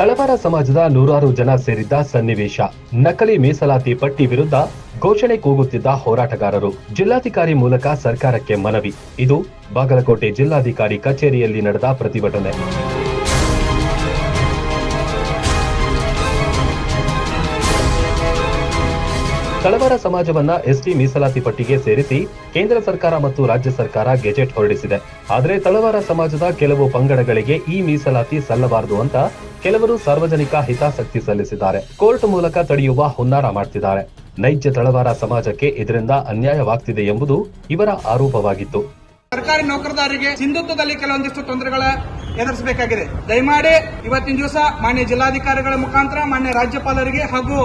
ತಳವಾರ ಸಮಾಜದ ನೂರಾರು ಜನ ಸೇರಿದ್ದ ಸನ್ನಿವೇಶ. ನಕಲಿ ಮೀಸಲಾತಿ ಪಟ್ಟಿ ವಿರುದ್ಧ ಘೋಷಣೆ ಕೂಗುತ್ತಿದ್ದ ಹೋರಾಟಗಾರರು. ಜಿಲ್ಲಾಧಿಕಾರಿ ಮೂಲಕ ಸರ್ಕಾರಕ್ಕೆ ಮನವಿ. ಇದು ಬಾಗಲಕೋಟೆ ಜಿಲ್ಲಾಧಿಕಾರಿ ಕಚೇರಿಯಲ್ಲಿ ನಡೆದ ಪ್ರತಿಭಟನೆ. ತಳವಾರ ಸಮಾಜವನ್ನ ಎಸ್ಟಿ ಮೀಸಲಾತಿ ಪಟ್ಟಿಗೆ ಸೇರಿಸಿ ಕೇಂದ್ರ ಸರ್ಕಾರ ಮತ್ತು ರಾಜ್ಯ ಸರ್ಕಾರ ಗೆಜೆಟ್ ಹೊರಡಿಸಿದೆ. ಆದರೆ ತಳವಾರ ಸಮಾಜದ ಕೆಲವು ಪಂಗಡಗಳಿಗೆ ಈ ಮೀಸಲಾತಿ ಸಲ್ಲಬಾರದು ಅಂತ ಕೆಲವರು ಸಾರ್ವಜನಿಕ ಹಿತಾಸಕ್ತಿ ಸಲ್ಲಿಸಿದ್ದಾರೆ. ಕೋರ್ಟ್ ಮೂಲಕ ತಡೆಯುವ ಹುನ್ನಾರ ಮಾಡ್ತಿದ್ದಾರೆ. ನೈಜ ತಳವಾರ ಸಮಾಜಕ್ಕೆ ಇದರಿಂದ ಅನ್ಯಾಯವಾಗ್ತಿದೆ ಎಂಬುದು ಇವರ ಆರೋಪವಾಗಿತ್ತು. ಸರ್ಕಾರಿ ನೌಕರದಾರರಿಗೆ ಸಿಂಧುತ್ವದಲ್ಲಿ ಕೆಲವೊಂದಿಷ್ಟು ತೊಂದರೆಗಳ ಎದುರಿಸಬೇಕಾಗಿದೆ. ದಯಮಾಡಿ ಇವತ್ತಿನ ದಿವಸ ಮಾನ್ಯ ಜಿಲ್ಲಾಧಿಕಾರಿಗಳ ಮುಖಾಂತರ ಮಾನ್ಯ ರಾಜ್ಯಪಾಲರಿಗೆ ಹಾಗೂ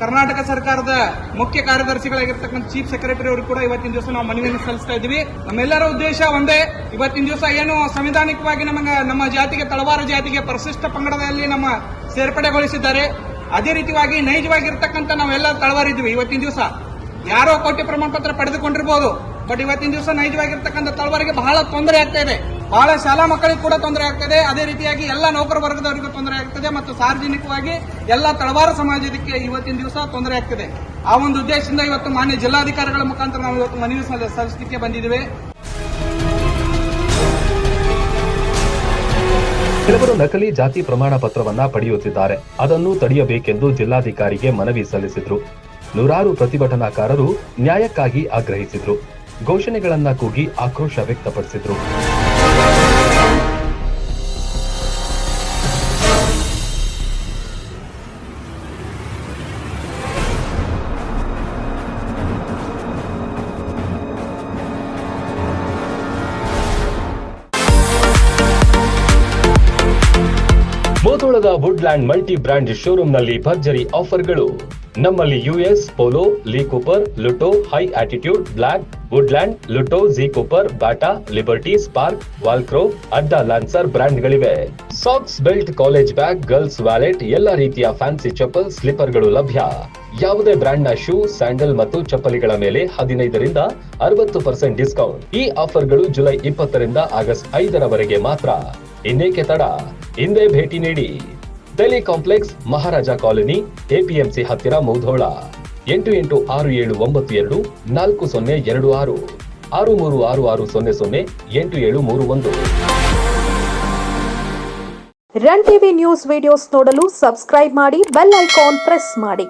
ಕರ್ನಾಟಕ ಸರ್ಕಾರದ ಮುಖ್ಯ ಕಾರ್ಯದರ್ಶಿಗಳಾಗಿರ್ತಕ್ಕಂಥ ಚೀಫ್ ಸೆಕ್ರೆಟರಿ ಅವರು ಕೂಡ ಇವತ್ತಿನ ದಿವಸ ನಾವು ಮನವಿಯನ್ನು ಸಲ್ಲಿಸ್ತಾ ಇದ್ದೀವಿ. ನಮ್ಮೆಲ್ಲರ ಉದ್ದೇಶ ಒಂದೇ, ಇವತ್ತಿನ ದಿವಸ ಏನು ಸಂವಿಧಾನಿಕವಾಗಿ ನಮಗೆ, ನಮ್ಮ ಜಾತಿಗೆ, ತಳವಾರ ಜಾತಿಗೆ ಪರಿಶಿಷ್ಟ ಪಂಗಡದಲ್ಲಿ ನಮ್ಮ ಸೇರ್ಪಡೆಗೊಳಿಸಿದ್ದಾರೆ. ಅದೇ ರೀತಿಯಾಗಿ ನೈಜವಾಗಿರ್ತಕ್ಕಂಥ ನಾವೆಲ್ಲ ತಳವಾರಿದ್ವಿ ಇವತ್ತಿನ ದಿವಸ. ಯಾರೋ ಕೋಟಿ ಪ್ರಮಾಣ ಪತ್ರ ಪಡೆದುಕೊಂಡಿರಬಹುದು ಬಟ್ ಇವತ್ತಿನ ದಿವಸ ನೈಜವಾಗಿರ್ತಕ್ಕಂಥ ತಳವಾರಿಗೆ ಬಹಳ ತೊಂದರೆ ಆಗ್ತಾ ಇದೆ. ಬಹಳ ಶಾಲಾ ಮಕ್ಕಳಿಗೆ ಕೂಡ ತೊಂದರೆ ಆಗ್ತದೆ. ಅದೇ ರೀತಿಯಾಗಿ ಎಲ್ಲ ನೌಕರ ವರ್ಗದವರಿಗೂ ತೊಂದರೆ ಆಗ್ತದೆ ಮತ್ತು ಸಾರ್ವಜನಿಕವಾಗಿ ಎಲ್ಲ ತಳವಾರ ಸಮಾಜಕ್ಕೆ ಇವತ್ತಿನ ದಿವಸ ತೊಂದರೆ ಆಗ್ತದೆ. ಆ ಒಂದು ಉದ್ದೇಶದಿಂದ ಇವತ್ತು ಮಾನ್ಯ ಜಿಲ್ಲಾಧಿಕಾರಿಗಳ ಮುಖಾಂತರ ನಾವು ಇವತ್ತು ಮನವಿ ಸಲ್ಲ- ಸಲ್ಲಿಸಲಿಕ್ಕೆ ಬಂದಿದ್ದೇವೆ. ಕೆಲವರು ನಕಲಿ ಜಾತಿ ಪ್ರಮಾಣ ಪತ್ರವನ್ನ ಪಡೆಯುತ್ತಿದ್ದಾರೆ. ಅದನ್ನು ತಡೆಯಬೇಕೆಂದು ಜಿಲ್ಲಾಧಿಕಾರಿಗೆ ಮನವಿ ಸಲ್ಲಿಸಿದ್ರು. ನೂರಾರು ಪ್ರತಿಭಟನಾಕಾರರು ನ್ಯಾಯಕ್ಕಾಗಿ ಆಗ್ರಹಿಸಿದ್ರು. ಘೋಷಣೆಗಳನ್ನ ಕೂಗಿ ಆಕ್ರೋಶ ವ್ಯಕ್ತಪಡಿಸಿದ್ರು. ಮೋದೋಳದ ವುಡ್ಲ್ಯಾಂಡ್ ಮಲ್ಟಿ ಬ್ರ್ಯಾಂಡ್ ಶೋರೂಮ್ನಲ್ಲಿ ಭರ್ಜರಿ ಆಫರ್ಗಳು. ನಮ್ಮಲ್ಲಿ US polo Lee Cooper Lotto high attitude black Woodland Lotto G Cooper Bata Liberty Sparx Walkaroo Adda Lancer ಬ್ರ್ಯಾಂಡ್ಗಳಿವೆ. Socks belt college bag girls wallet ಎಲ್ಲ ರೀತಿಯ ಫ್ಯಾನ್ಸಿ ಚಪ್ಪಲ್, ಸ್ಲಿಪ್ಪರ್ಗಳು ಲಭ್ಯ. ಯಾವುದೇ ಬ್ರ್ಯಾಂಡ್ನ ಶೂ, ಸ್ಯಾಂಡಲ್ ಮತ್ತು ಚಪ್ಪಲಿಗಳ ಮೇಲೆ ಹದಿನೈದರಿಂದ ಅರವತ್ತು ಪರ್ಸೆಂಟ್ ಡಿಸ್ಕೌಂಟ್ ಈ ಆಫರ್ಗಳು ಜುಲೈ ಇಪ್ಪತ್ತರಿಂದ ಆಗಸ್ಟ್ ಐದರವರೆಗೆ ಮಾತ್ರ. ಇನ್ನೇಕೆ ತಡ? ಹಿಂದೆ ಭೇಟಿ ನೀಡಿ. Deli complex, Maharaja colony, APMC ಹತ್ತಿರ ಮೌಧೋಳ. ಎಂಟು ಎಂಟು ಆರು ಏಳು ಒಂಬತ್ತು ಎರಡು, ನಾಲ್ಕು ಸೊನ್ನೆ ಎರಡು ಆರು. ಆರು ಮೂರು ಆರು ಆರು ಸೊನ್ನೆ ಸೊನ್ನೆ ಎಂಟು ಏಳು ಮೂರು ಒಂದು. ರನ್ ಟಿವಿ ನ್ಯೂಸ್ ವಿಡಿಯೋಸ್ ನೋಡಲು ಸಬ್ಸ್ಕ್ರೈಬ್ ಮಾಡಿ ಬೆಲ್ ಐಕಾನ್ ಪ್ರೆಸ್ ಮಾಡಿ.